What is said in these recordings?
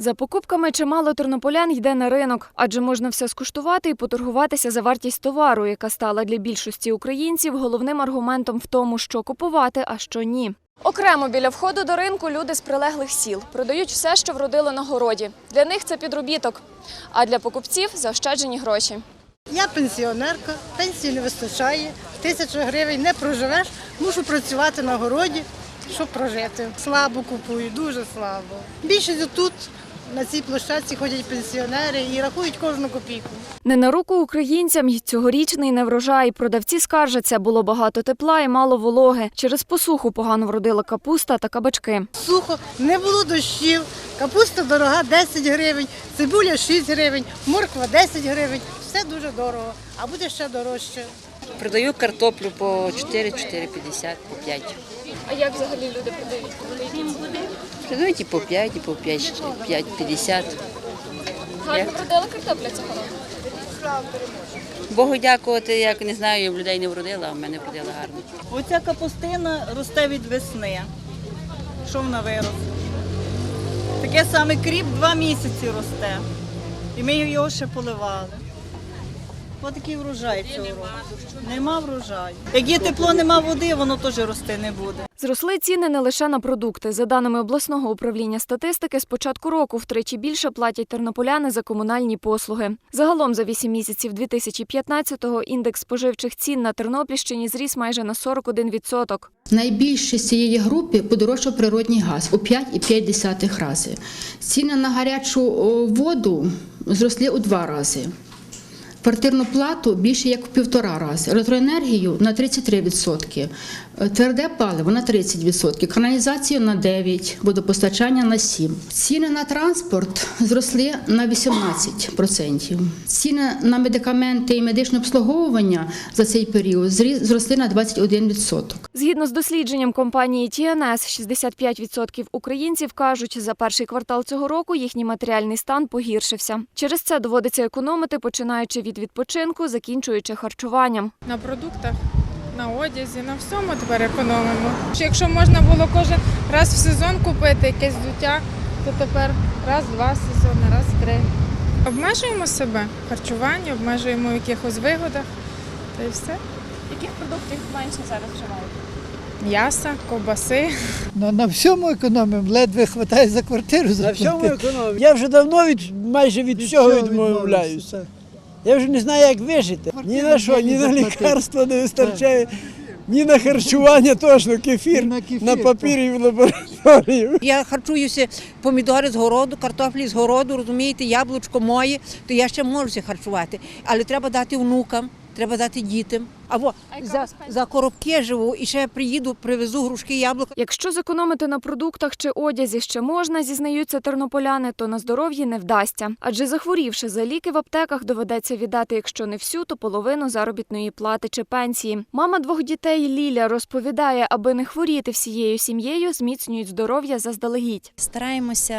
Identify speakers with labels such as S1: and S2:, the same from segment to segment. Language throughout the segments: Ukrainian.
S1: За покупками чимало тернополян йде на ринок, адже можна все скуштувати і поторгуватися за вартість товару, яка стала для більшості українців головним аргументом в тому, що купувати, а що ні. Окремо біля входу до ринку люди з прилеглих сіл продають все, що вродило на городі. Для них це підробіток, а для покупців заощаджені гроші.
S2: Я пенсіонерка, пенсії не вистачає, тисячу гривень не проживеш, мушу працювати на городі, щоб прожити. Слабо купую, дуже слабо. Більшість тут на цій площадці ходять пенсіонери і рахують кожну копійку.
S1: Не на руку українцям й цьогорічний неврожай. Продавці скаржаться, було багато тепла і мало вологи. Через посуху погано вродила капуста та кабачки.
S2: Сухо, не було дощів, капуста дорога 10 гривень, цибуля 6 гривень, морква 10 гривень. Все дуже дорого, а буде ще дорожче.
S3: Продаю картоплю по 4, 4,50, по 5.
S1: А як взагалі люди продають?
S3: Продають і по 5, і по 5, 5,50.
S1: Гарно продала картопля цього року.
S3: Богу дякувати, як не знаю, в людей не вродила, а в мене вродила гарно.
S4: Оця капустина росте від весни. Що вона виросла? Таке саме кріп два місяці росте. І ми його ще поливали. Ось такий врожай цього року. Нема врожаю. Як є тепло, нема води, воно теж рости не буде.
S1: Зросли ціни не лише на продукти. За даними обласного управління статистики, з початку року втричі більше платять тернополяни за комунальні послуги. Загалом за 8 місяців 2015-го індекс споживчих цін на Тернопільщині зріс майже на 41%.
S5: Найбільше з цієї групи подорожчав природній газ у 5,5 рази. Ціни на гарячу воду зросли у два рази. Квартирну плату більше як в півтора рази, електроенергію на 33%, е, тверде паливо на 30%, каналізацію на 9%, водопостачання на 7%. Ціни на транспорт зросли на 18%. Ціни на медикаменти і медичне обслуговування за цей період зросли на 21%.
S1: Згідно з дослідженням компанії TNS, 65% українців кажуть, за перший квартал цього року їхній матеріальний стан погіршився. Через це доводиться економити, починаючи від відпочинку, закінчуючи харчуванням.
S6: на продуктах, на одязі, на всьому тепер економимо. Якщо можна було кожен раз в сезон купити якесь взуття, то тепер раз-два сезони, раз три. Обмежуємо себе в харчуванні, обмежуємо в якихось вигодах та й все.
S1: Яких продуктів менше зараз вживають?
S6: М'яса, ковбаси.
S7: Ну, на всьому економимо, ледве вистачає за квартиру
S8: На всьому економію. Я вже давно від майже від, всього відмовляюся. Я вже не знаю, як вижити. Ні на що, ні на лікарство не вистачає, ні на харчування точно, кефір,
S7: На кефір,
S8: на папірі в лабораторію.
S9: Я харчуюся помідори з городу, картоплі з городу, розумієте, яблучко моє, то я ще можу харчувати. Але треба дати внукам, треба дати дітям. Або за, за коробки живу і ще приїду, привезу грушки, яблука.
S1: Якщо зекономити на продуктах чи одязі ще можна, зізнаються тернополяни, то на здоров'ї не вдасться. Адже захворівши за ліки в аптеках, доведеться віддати, якщо не всю, то половину заробітної плати чи пенсії. Мама двох дітей Ліля розповідає, аби не хворіти всією сім'єю, зміцнюють здоров'я заздалегідь.
S10: Стараємося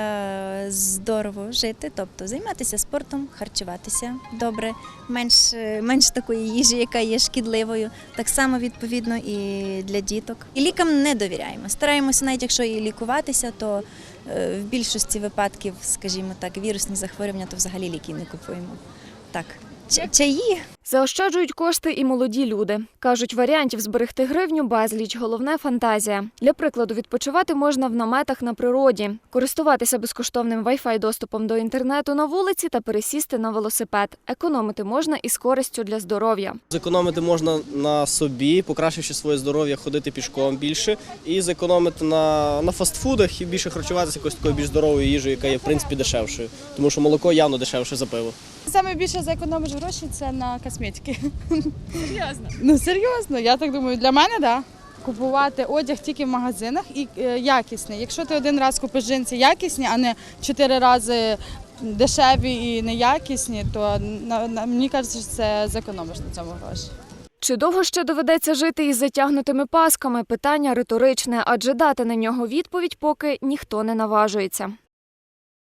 S10: здорово жити, тобто займатися спортом, харчуватися добре, менш, менш такої їжі, яка є шкідливою. Так само відповідно і для діток. І лікам не довіряємо. Стараємося, навіть якщо і лікуватися, то е, в більшості випадків, скажімо так, вірусні захворювання, то взагалі ліки не купуємо. Так, чаї
S1: Заощаджують кошти і молоді люди. Кажуть, варіантів зберегти гривню безліч, головне фантазія. Для прикладу, відпочивати можна в наметах на природі, користуватися безкоштовним Wi-Fi доступом до інтернету на вулиці та пересісти на велосипед. Економити можна і з користю для здоров'я.
S11: Зекономити можна на собі, покращивши своє здоров'я, ходити пішком більше, і зекономити на, на фастфудах і більше харчуватися якоюсь такою більш здоровою їжею, яка є в принципі дешевшою. Тому що молоко явно дешевше за пиво.
S6: Саме більше зекономиш гроші це на косметики. Серйозно? Ну серйозно, я так думаю, для мене так. Да. Купувати одяг тільки в магазинах і е, якісний. Якщо ти один раз купиш джинси якісні, а не чотири рази дешеві і неякісні, то на, на, мені кажеться, що це зекономиш на цьому гроші.
S1: Чи довго ще доведеться жити із затягнутими пасками? Питання риторичне, адже дати на нього відповідь поки ніхто не наважується.